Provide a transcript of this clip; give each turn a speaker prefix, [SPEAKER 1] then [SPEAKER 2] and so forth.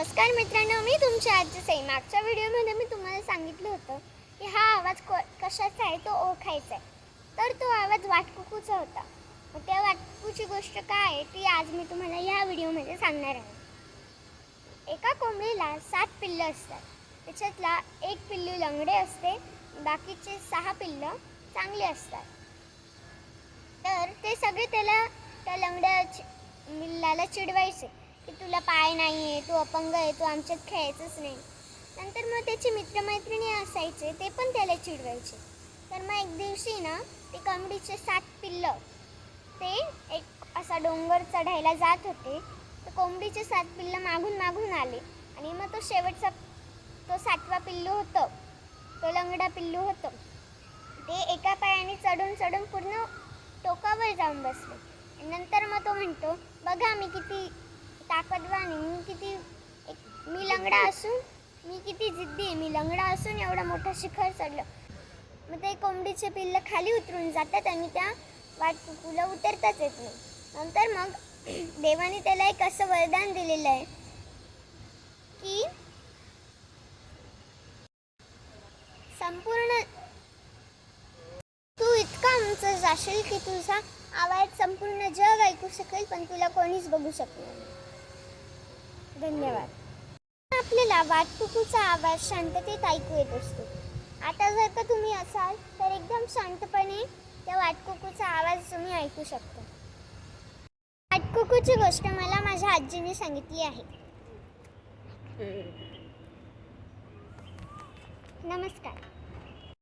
[SPEAKER 1] नमस्कार मित्रांनो मी तुमच्या आजच्या सई मागच्या व्हिडिओमध्ये मी तुम्हाला सांगितलं होतं की हा आवाज को कशाचा आहे? तो ओळखायचा आहे. तर तो आवाज वाटकुकूचा होता. मग त्या वाटकुकूची गोष्ट काय आहे ती आज मी तुम्हाला ह्या व्हिडिओमध्ये सांगणार आहे. एका कोंबडीला सात पिल्लं असतात. त्याच्यातला एक पिल्लू लंगडे असते बाकीचे सहा पिल्लं चांगले असतात. तर ते सगळे त्याला त्या लंगड्या चि- मिल्लाला चिडवायचे. की तुला पाय नाही आहे तू अपंग आहे तू आमच्यात खेळायचंच नाही. नंतर मग त्याचे मित्रमैत्रिणी असायचे ते पण त्याला चिडवायचे. तर मग एक दिवशी ना ते कोंबडीचे सात पिल्लं ते एक असा डोंगर चढायला जात होते. तर कोंबडीचे सात पिल्लं मागून मागून आले. आणि मग तो शेवटचा तो सातवा पिल्लू होतं. तो लंगडा पिल्लू होतं. ते एका पायाने चढून चढून पूर्ण टोकावर जाऊन बसले. नंतर मग तो म्हणतो बघा मी किती ताकदवान आहे मी किती एक मी लंगडा असून मी किती जिद्दी आहे. मी लंगडा असून एवढा मोठा शिखर चढलं. मग ते कोंबडीचे पिल्लं खाली उतरून जातात आणि त्या वाटकुकूला उतरताच येत नाही. नंतर मग देवाने त्याला एक असं वरदान दिलेलं आहे की संपूर्ण तू इतका उंच जाशील की तुझा आवाज संपूर्ण जग ऐकू शकेल पण तुला कोणीच बघू शकणार नाही. धन्यवाद. आपल्याला वाटपुकूचा आवाज शांततेत ऐकू येत असतो. आता जर का तुम्ही असाल तर एकदम शांतपणे त्या वाटकुकूचा आवाज तुम्ही ऐकू शकता. वाटकुकूची गोष्ट मला माझ्या आजीने सांगितली आहे. नमस्कार.